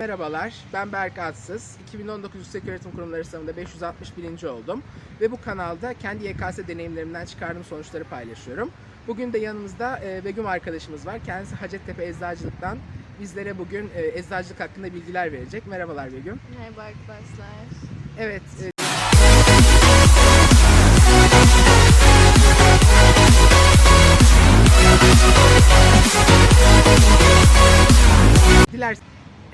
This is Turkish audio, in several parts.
Merhabalar, ben Berk Atsız. 2019 Yüksek Kurumları sınavında 561. oldum. Ve bu kanalda kendi YKS deneyimlerimden çıkardığım sonuçları paylaşıyorum. Bugün de yanımızda e, Begüm arkadaşımız var. Kendisi Hacettepe Eczacılık'tan bizlere bugün e, eczacılık hakkında bilgiler verecek. Merhabalar Begüm. Merhaba arkadaşlar. Evet,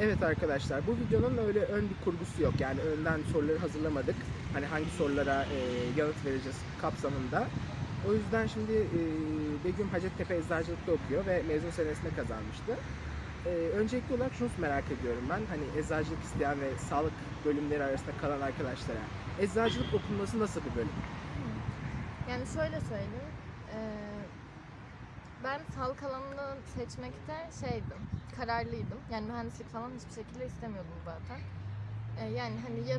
Evet arkadaşlar bu videonun öyle ön bir kurgusu yok yani önden soruları hazırlamadık hani hangi sorulara e, yanıt vereceğiz kapsamında o yüzden şimdi e, Begüm Hacettepe Eczacılık'ta okuyor ve mezun senesinde kazanmıştı. E, öncelikli olarak şunu merak ediyorum ben hani eczacılık isteyen ve sağlık bölümleri arasında kalan arkadaşlara eczacılık okunması nasıl bir bölüm? Yani şöyle söyleyeyim. eee, ben sağlık alanını seçmekte şeydim, kararlıydım. Yani mühendislik falan hiçbir şekilde istemiyordum zaten. Eee, yani hani ya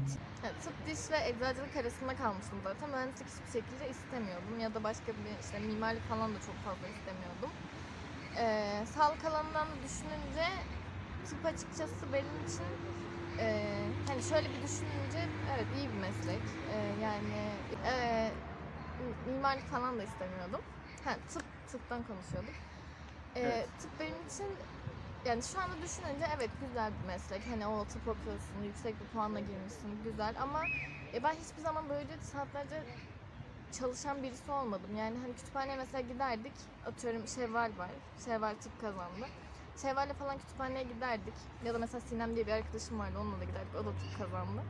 tıp, diş ve eczacılık arasında kalmıştım zaten. Mühendislik hiçbir şekilde istemiyordum. Ya da başka bir işte mimarlık falan da çok fazla istemiyordum. Eee, sağlık alanından da düşününce tıp açıkçası benim için eee, hani şöyle bir düşününce evet iyi bir meslek. Eee, yani mi- mimarlık falan da istemiyordum. Ha, tıp, tıptan konuşuyorduk. Ee, Evet. Tıp benim için yani şu anda düşününce evet güzel bir meslek. Hani o tıp okuyorsun, yüksek bir puanla girmişsin, güzel ama e, ben hiçbir zaman böyle saatlerce çalışan birisi olmadım. Yani hani kütüphaneye mesela giderdik, atıyorum Şevval var, Şevval tıp kazandı. Şevval'le falan kütüphaneye giderdik. Ya da mesela Sinem diye bir arkadaşım vardı, onunla da giderdik, o da tıp kazandı.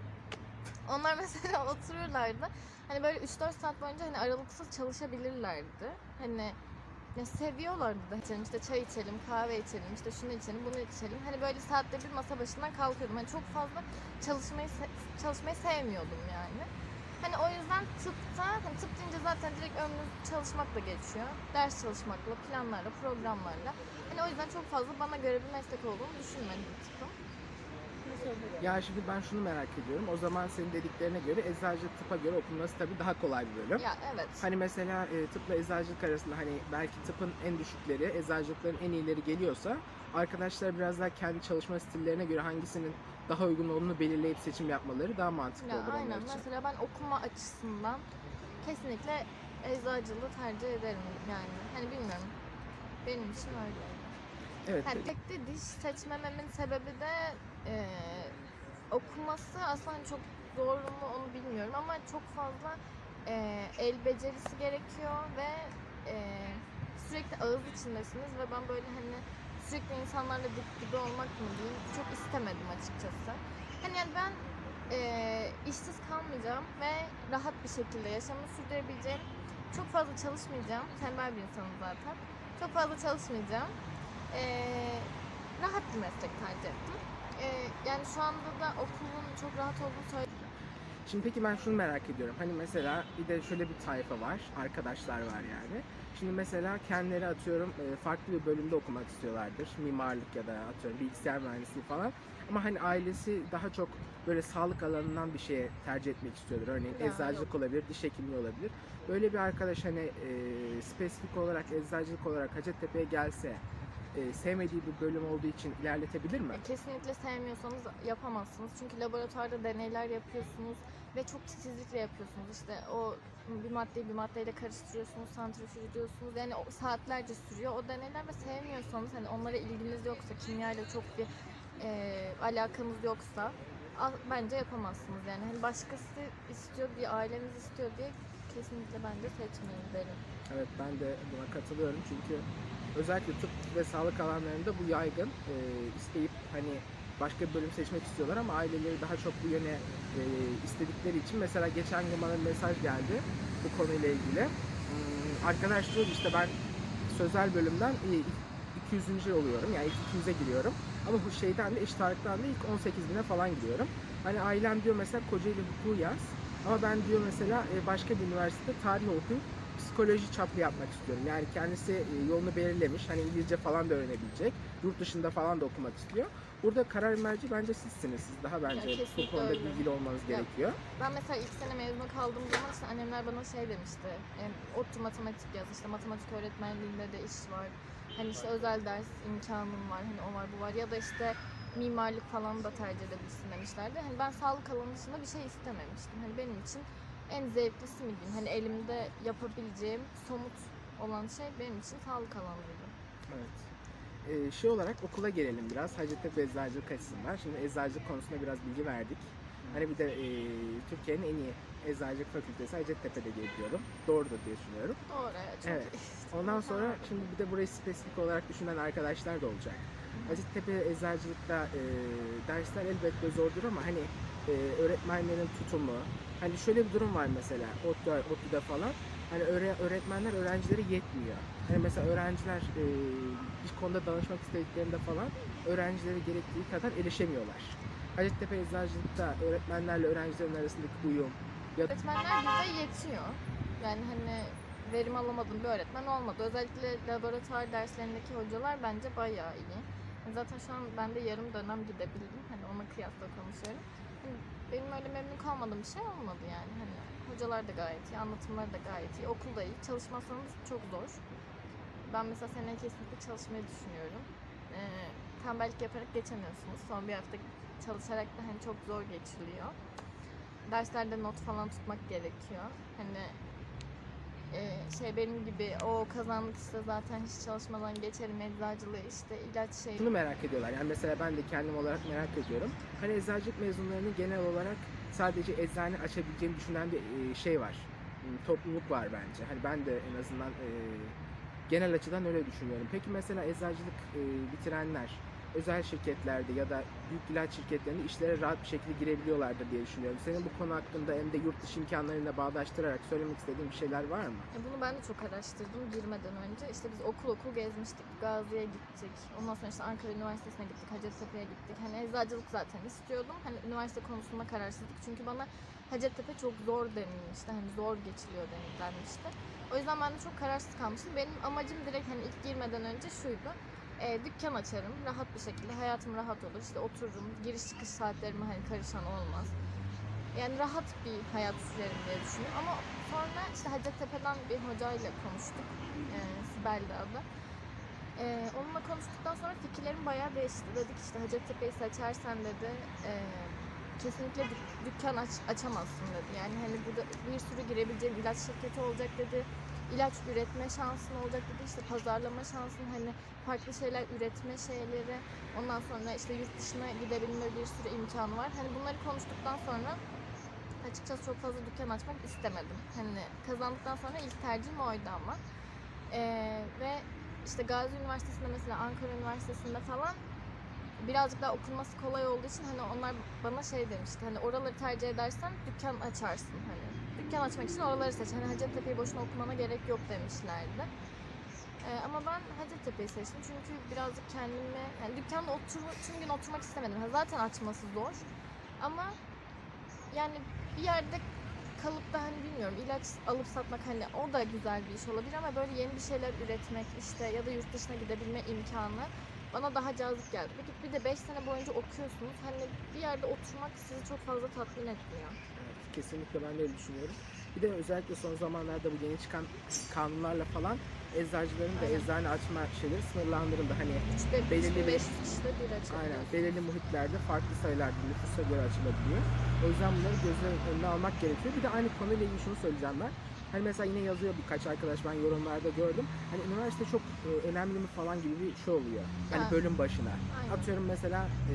Onlar mesela otururlardı. Hani böyle 3-4 saat boyunca hani aralıksız çalışabilirlerdi. Hani ya seviyorlardı da içelim işte çay içelim, kahve içelim, işte şunu içelim, bunu içelim. Hani böyle saatte bir masa başından kalkıyordum. Hani çok fazla çalışmayı çalışmayı sevmiyordum yani. Hani o yüzden tıpta, hani tıp deyince zaten direkt ömrünüz çalışmakla geçiyor. Ders çalışmakla, planlarla, programlarla. Hani o yüzden çok fazla bana göre bir meslek olduğunu düşünmedim tıpın. Ya şimdi ben şunu merak ediyorum o zaman senin dediklerine göre eczacılık tıpa göre okunması tabii daha kolay bir bölüm. Ya evet. Hani mesela e, tıpla eczacılık arasında hani belki tıpın en düşükleri, eczacılıkların en iyileri geliyorsa arkadaşlar biraz daha kendi çalışma stillerine göre hangisinin daha uygun olduğunu belirleyip seçim yapmaları daha mantıklı Ya olur onlar aynen. için. Mesela ben okuma açısından kesinlikle eczacılığı tercih ederim yani. Hani bilmiyorum. Benim için öyle. Evet. Yani tek de diş seçmememin sebebi de eee, okuması aslında hani çok zor mu onu bilmiyorum ama çok fazla eee, el becerisi gerekiyor ve eee, sürekli ağız içindesiniz ve ben böyle hani sürekli insanlarla dip dibe olmak mı diyeyim çok istemedim açıkçası. Hani yani ben eee, işsiz kalmayacağım ve rahat bir şekilde yaşamımı sürdürebileceğim. Çok fazla çalışmayacağım. Tembel bir insanım zaten. Çok fazla çalışmayacağım. Eee, rahat bir meslek tercih ettim. Eee, yani şu anda da okulun çok rahat olduğunu söyleyeyim. Şimdi peki ben şunu merak ediyorum. Hani mesela bir de şöyle bir tayfa var. Arkadaşlar var yani. Şimdi mesela kendileri atıyorum e, farklı bir bölümde okumak istiyorlardır. Mimarlık ya da atıyorum bilgisayar mühendisliği falan. Ama hani ailesi daha çok böyle sağlık alanından bir şeye tercih etmek istiyordur. Örneğin Ya, eczacılık olabilir, diş hekimliği olabilir. Böyle bir arkadaş hani e, spesifik olarak eczacılık olarak Hacettepe'ye gelse e, sevmediği bir bölüm olduğu için ilerletebilir mi? E, Kesinlikle sevmiyorsanız yapamazsınız. Çünkü laboratuvarda deneyler yapıyorsunuz ve çok titizlikle yapıyorsunuz. İşte o bir maddeyi bir maddeyle karıştırıyorsunuz, santrifüj ediyorsunuz. Yani o saatlerce sürüyor o deneyler ve sevmiyorsanız hani onlara ilginiz yoksa, kimyayla çok bir e, alakanız yoksa bence yapamazsınız yani. Hani başkası istiyor, bir aileniz istiyor diye kesinlikle bence seçmeyin derim. Evet ben de buna katılıyorum çünkü özellikle tıp ve sağlık alanlarında bu yaygın. Ee, isteyip hani başka bir bölüm seçmek istiyorlar ama aileleri daha çok bu yöne e, istedikleri için mesela geçen gün bana mesaj geldi bu konuyla ilgili. Hmm, arkadaş diyor işte ben sözel bölümden e, 200. oluyorum yani ilk 200'e giriyorum. Ama bu şeyden de eşit ağırlıktan da ilk 18 bine falan giriyorum. Hani ailem diyor mesela Kocaeli hukuku yaz. Ama ben diyor mesela e, başka bir üniversitede tarih okuyup psikoloji çapı yapmak istiyorum. Yani kendisi e, yolunu belirlemiş. Hani İngilizce falan da öğrenebilecek. Yurt dışında falan da okumak istiyor. Burada karar merci bence sizsiniz. Siz daha bence bu kesinlikle konuda öyle. bilgili olmanız Ya, gerekiyor. Ben mesela ilk sene mezun kaldığım zaman işte annemler bana şey demişti. E, ODTÜ matematik yaz işte matematik öğretmenliğinde de iş var. Hani işte özel ders imkanım var hani o var bu var ya da işte mimarlık falan da tercih edebilirsin demişlerdi. Hani ben sağlık alanı dışında bir şey istememiştim. Hani benim için en zevklisi mi diyeyim? Hani elimde yapabileceğim somut olan şey benim için sağlık alanıydı. Evet. Ee, şey olarak okula gelelim biraz. Hacettepe Eczacılık açısından. Şimdi eczacılık konusunda biraz bilgi verdik. Hani bir de e, Türkiye'nin en iyi eczacılık fakültesi Hacettepe'de diye biliyorum. Doğrudur diye düşünüyorum. Doğru evet. Çok Evet. Ondan sonra şimdi bir de burayı spesifik olarak düşünen arkadaşlar da olacak. Hacettepe Eczacılık'ta e, dersler elbette zordur ama hani e, öğretmenlerin tutumu, hani şöyle bir durum var mesela ODTÜ, ODTÜ'de falan. Hani öğre- öğretmenler öğrencileri yetmiyor. Hani mesela öğrenciler e, bir konuda danışmak istediklerinde falan öğrencileri gerektiği kadar erişemiyorlar. Hacettepe Eczacılık'ta öğretmenlerle öğrencilerin arasındaki uyum ya Öğretmenler bize yetiyor. Yani hani verim alamadığım bir öğretmen olmadı. Özellikle laboratuvar derslerindeki hocalar bence bayağı iyi. Zaten şu an ben de yarım dönem gidebildim. Hani ona kıyasla konuşuyorum. Hani benim öyle memnun kalmadığım bir şey olmadı yani. Hani hocalar da gayet iyi, anlatımları da gayet iyi, okul da iyi. Çalışmazsanız çok zor. Ben mesela seneye kesinlikle çalışmayı düşünüyorum. Ee, tembellik yaparak geçemiyorsunuz. Son bir hafta çalışarak da hani çok zor geçiliyor derslerde not falan tutmak gerekiyor. Hani e, şey benim gibi o kazandık işte zaten hiç çalışmadan geçerim eczacılığı işte ilaç şey şunu merak ediyorlar. Yani mesela ben de kendim olarak merak ediyorum. Hani eczacılık mezunlarının genel olarak sadece eczane açabileceğini düşünen bir e, şey var. Hmm, Topluluk var bence. Hani ben de en azından e, genel açıdan öyle düşünüyorum. Peki mesela eczacılık e, bitirenler özel şirketlerde ya da büyük ilaç şirketlerinde işlere rahat bir şekilde girebiliyorlardır diye düşünüyorum. Senin bu konu hakkında hem de yurt dışı imkanlarıyla bağdaştırarak söylemek istediğin bir şeyler var mı? E, Bunu ben de çok araştırdım girmeden önce. İşte biz okul okul gezmiştik. Gazi'ye gittik. Ondan sonra işte Ankara Üniversitesi'ne gittik. Hacettepe'ye gittik. Hani eczacılık zaten istiyordum. Hani üniversite konusunda kararsızlık. Çünkü bana Hacettepe çok zor denilmişti. Hani zor geçiliyor denilmişti. O yüzden ben de çok kararsız kalmıştım. Benim amacım direkt hani ilk girmeden önce şuydu. E, dükkan açarım. Rahat bir şekilde. Hayatım rahat olur. İşte otururum. Giriş çıkış saatlerime hani karışan olmaz. Yani rahat bir hayat sürerim diye düşündüm. Ama sonra işte Hacettepe'den bir hocayla konuştuk. E, Sibel'di adı. E, onunla konuştuktan sonra fikirlerim bayağı değişti. Dedik işte Hacettepe'yi seçersen dedi e, kesinlikle dük- dükkan aç, açamazsın dedi. Yani hani burada bir sürü girebileceğin ilaç şirketi olacak dedi. İlaç üretme şansın olacak dedi. İşte pazarlama şansın hani farklı şeyler üretme şeyleri. Ondan sonra işte yurt dışına gidebilme bir sürü imkanı var. Hani bunları konuştuktan sonra açıkçası çok fazla dükkan açmak istemedim. Hani kazandıktan sonra ilk tercihim oydu ama. Ee, ve işte Gazi Üniversitesi'nde mesela Ankara Üniversitesi'nde falan birazcık daha okunması kolay olduğu için hani onlar bana şey demişti hani oraları tercih edersen dükkan açarsın hani dükkan açmak için oraları seç hani Hacettepe'yi boşuna okumana gerek yok demişlerdi. Ee, ama ben Hacettepe'yi seçtim çünkü birazcık kendimi yani dükkanda otur, tüm gün oturmak istemedim. Zaten açması zor ama yani bir yerde kalıp da hani bilmiyorum ilaç alıp satmak hani o da güzel bir iş olabilir ama böyle yeni bir şeyler üretmek işte ya da yurt dışına gidebilme imkanı bana daha cazip geldi. Peki bir de 5 sene boyunca okuyorsunuz. Hani bir yerde oturmak sizi çok fazla tatmin etmiyor. Kesinlikle ben de öyle düşünüyorum. Bir de özellikle son zamanlarda bu yeni çıkan kanunlarla falan eczacıların da Aynen. eczane açma şeyleri sınırlandırıldı. Hani İşte Belirli bir- 3500 kişide bir aynen belirli muhitlerde farklı sayılarda nüfusa göre açılabiliyor. O yüzden bunları göz önüne almak gerekiyor. Bir de aynı konuyla ilgili şunu söyleyeceğim ben. Hani mesela yine yazıyor birkaç arkadaş ben yorumlarda gördüm. Hani üniversite çok e, önemli mi falan gibi bir şey oluyor. Hani Ha. bölüm başına. Aynen. Atıyorum mesela e,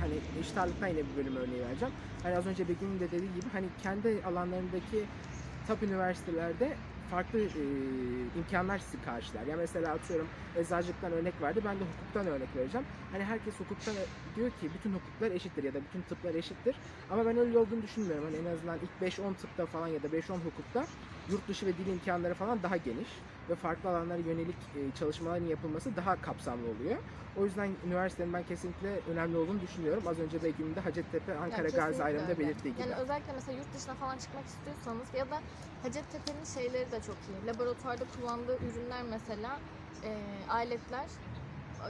hani eşit ağırlıktan yine bir bölüm örneği vereceğim. Hani az önce Begüm'ün de dediği gibi hani kendi alanlarındaki top üniversitelerde farklı e, imkanlar sizi karşılar. Ya mesela atıyorum eczacılıktan örnek verdi. Ben de hukuktan örnek vereceğim. Hani herkes hukuktan diyor ki bütün hukuklar eşittir ya da bütün tıplar eşittir. Ama ben öyle olduğunu düşünmüyorum. Hani en azından ilk 5-10 tıpta falan ya da 5-10 hukukta yurt dışı ve dil imkanları falan daha geniş ve farklı alanlara yönelik e, çalışmaların yapılması daha kapsamlı oluyor. O yüzden üniversitenin ben kesinlikle önemli olduğunu düşünüyorum. Az önce Begüm'ün de Hacettepe, Ankara, Yani Gazi ayrımında belirttiği gibi. Yani özellikle mesela yurt dışına falan çıkmak istiyorsanız ya da Hacettepe'nin şeyleri de çok iyi. Laboratuvarda kullandığı ürünler mesela e, aletler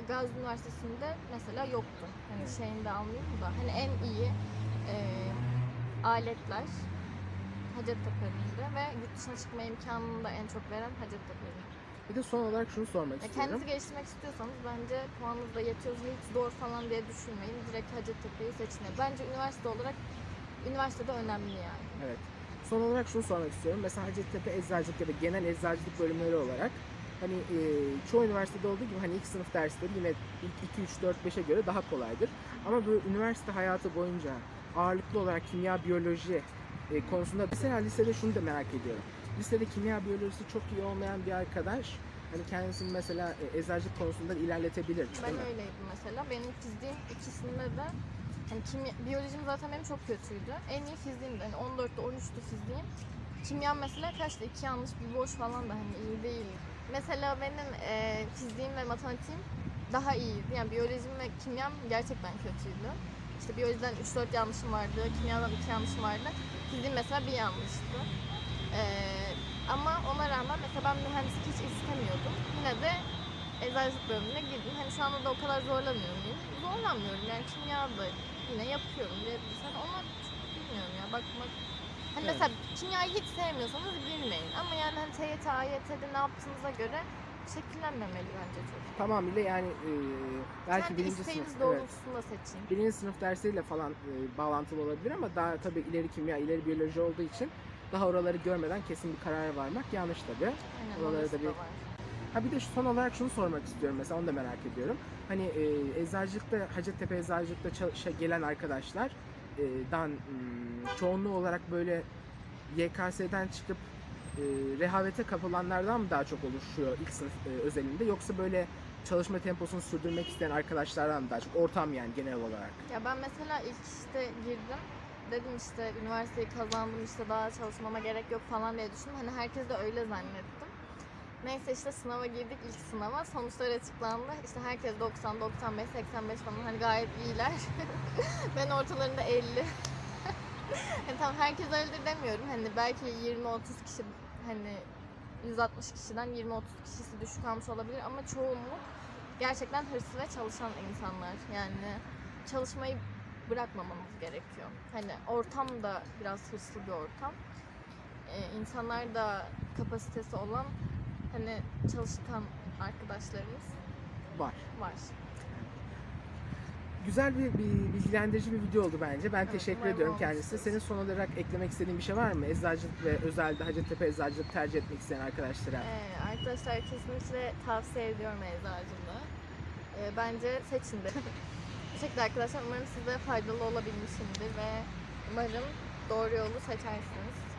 Gazi Üniversitesi'nde mesela yoktu. Hani Evet. şeyini de almayayım da. Hani en iyi e, aletler Hacettepe'nin de ve yurt dışına çıkma imkanını da en çok veren Hacettepe'nin. Bir de son olarak şunu sormak Ya istiyorum. kendinizi geliştirmek istiyorsanız bence puanınız da yetiyorsa hiç zor falan diye düşünmeyin. Direkt Hacettepe'yi seçin. Bence üniversite olarak üniversitede önemli yani. Evet. Son olarak şunu sormak istiyorum. Mesela Hacettepe Eczacılık ya da genel eczacılık bölümleri olarak hani e, çoğu üniversitede olduğu gibi hani ilk sınıf dersleri yine ilk 2, 3, 4, 5'e göre daha kolaydır. Ama böyle üniversite hayatı boyunca ağırlıklı olarak kimya, biyoloji e, konusunda mesela lisede şunu da merak ediyorum. Lisede kimya, biyolojisi çok iyi olmayan bir arkadaş hani kendisini mesela e, eczacılık konusunda ilerletebilir. Ben mi? öyleydim mesela. Benim fiziğim ikisinde de hani kimya, biyolojim zaten benim çok kötüydü. En iyi fiziğimdi. Hani 14'te 13'tü fiziğim. Kimyam mesela kaçtı? iki yanlış bir boş falan da hani iyi değil. Mesela benim e, fiziğim ve matematiğim daha iyiydi. Yani biyolojim ve kimyam gerçekten kötüydü. İşte biyolojiden 3-4 yanlışım vardı, kimyadan 2 yanlışım vardı. Fiziğim mesela bir yanlıştı. E, ama ona rağmen mesela ben mühendislik hiç istemiyordum. Yine de eczacılık bölümüne girdim. Hani şu anda da o kadar zorlanıyor muyum? Zorlanmıyorum. Yani kimya da yine yapıyorum. Hani ona çok bilmiyorum ya. Bakmak Hani Evet. mesela kimyayı hiç sevmiyorsanız girmeyin. Ama yani hani TYT, AYT'de ne yaptığınıza göre şekillenmemeli bence çocuk. Tamamıyla yani e, belki Kendi birinci sınıf, evet. doğrultusunda seçin. birinci sınıf dersiyle falan e, bağlantılı olabilir ama daha tabii ileri kimya, ileri biyoloji olduğu için daha oraları görmeden kesin bir karara varmak yanlış tabii. Aynen Oraları da da bir- var. Ha bir de şu son olarak şunu sormak istiyorum mesela onu da merak ediyorum. Hani e, eczacılıkta, Hacettepe eczacılıkta çalışa gelen arkadaşlar e, dan hmm, çoğunluğu olarak böyle YKS'den çıkıp rehavete kapılanlardan mı daha çok oluşuyor ilk sınıf e, özelinde yoksa böyle çalışma temposunu sürdürmek isteyen arkadaşlardan mı daha çok ortam yani genel olarak? Ya ben mesela ilk işte girdim. Dedim işte üniversiteyi kazandım işte daha çalışmama gerek yok falan diye düşündüm. Hani herkes de öyle zannettim. Neyse işte sınava girdik ilk sınava. Sonuçlar açıklandı. İşte herkes 90, 95, 85 falan hani gayet iyiler. ben ortalarında 50. hani tamam herkes öyledir demiyorum. Hani belki 20-30 kişi hani 160 kişiden 20-30 kişisi düşük almış olabilir ama çoğunluk gerçekten hırslı ve çalışan insanlar. Yani çalışmayı bırakmamamız gerekiyor. Hani ortam da biraz hırslı bir ortam. Ee, insanlar da kapasitesi olan hani çalışkan arkadaşlarımız Var. var. Güzel bir, bir bilgilendirici bir video oldu bence. Ben Evet, teşekkür ediyorum kendisine. Senin son olarak eklemek istediğin bir şey var mı? Eczacılık ve özellikle Hacettepe eczacılık tercih etmek isteyen arkadaşlara. Ee, arkadaşlar kesinlikle tavsiye ediyorum eczacılığı. Ee, bence seçin de. Bu şekilde arkadaşlar umarım size faydalı olabilmişimdir ve umarım doğru yolu seçersiniz.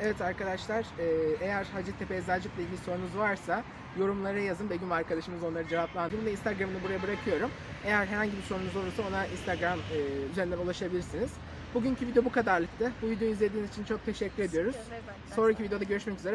Evet arkadaşlar e, eğer Hacettepe eczacılıkla ilgili sorunuz varsa yorumlara yazın. Begüm arkadaşımız onları cevaplandırır. Bunu da Instagram'ını buraya bırakıyorum. Eğer herhangi bir sorunuz olursa ona Instagram e, üzerinden ulaşabilirsiniz. Bugünkü video bu kadarlıktı. Bu videoyu izlediğiniz için çok teşekkür ediyoruz. Sonraki videoda görüşmek üzere.